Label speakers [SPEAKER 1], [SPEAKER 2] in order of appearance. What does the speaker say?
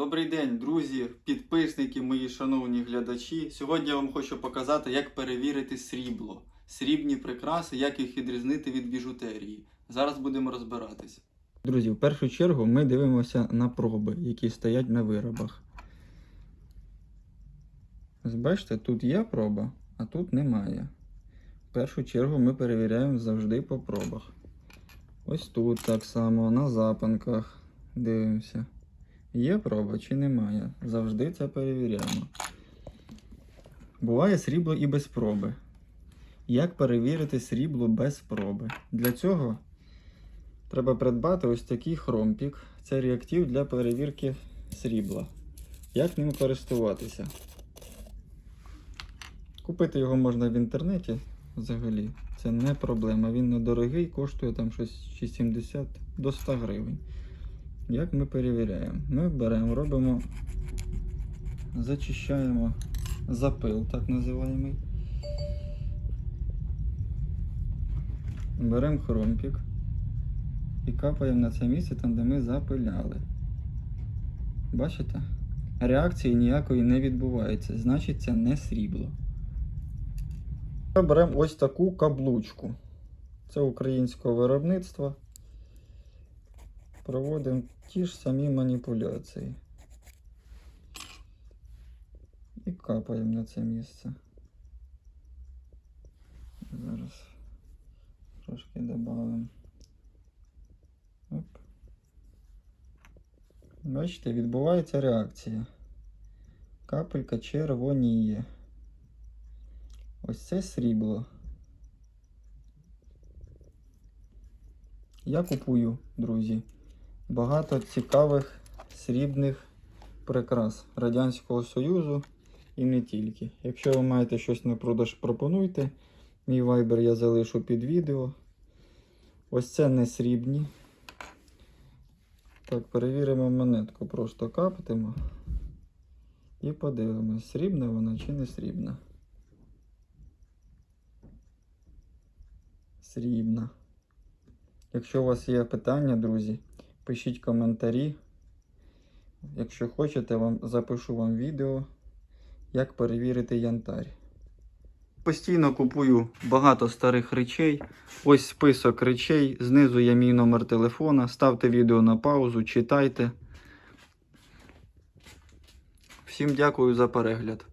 [SPEAKER 1] Добрий день, друзі, підписники, мої шановні глядачі. Сьогодні я вам хочу показати, як перевірити срібло, срібні прикраси, як їх відрізнити від біжутерії. Зараз будемо розбиратись. Друзі, в першу чергу ми дивимося на проби, які стоять на виробах. Бачите, тут є проба, а тут немає. В першу чергу ми перевіряємо завжди по пробах. Ось тут так само, на запанках дивимося. Є проба чи немає. Завжди це перевіряємо. Буває срібло і без проби. Як перевірити срібло без проби? Для цього треба придбати ось такий хромпік. Це реактив для перевірки срібла. Як ним користуватися? Купити його можна в інтернеті взагалі. Це не проблема. Він недорогий, коштує там щось 70 до 100 гривень. Як ми перевіряємо? Ми беремо, робимо, зачищаємо запил, так називаємий. Беремо хромпік і капаємо на це місце там, де ми запиляли. Бачите? Реакції ніякої не відбувається, значить це не срібло. Беремо ось таку каблучку. Це українського виробництва проводимо ті ж самі маніпуляції. І капаємо на це місце. Зараз трошки додамо. Бачите, відбувається реакція. Капелька червоніє. Ось це срібло. Я купую, друзі, багато цікавих срібних прикрас Радянського Союзу і не тільки. Якщо ви маєте щось на продаж, пропонуйте. Мій вайбер я залишу під відео. Ось це не срібні. Так, перевіримо монетку, просто каптимо і подивимось, срібна вона чи не срібна. Срібна. Якщо у вас є питання, друзі, пишіть коментарі. Якщо хочете, вам запишу вам відео, як перевірити янтарь. Постійно купую багато старих речей. Ось список речей. Знизу є мій номер телефона. Ставте відео на паузу, читайте. Всім дякую за перегляд.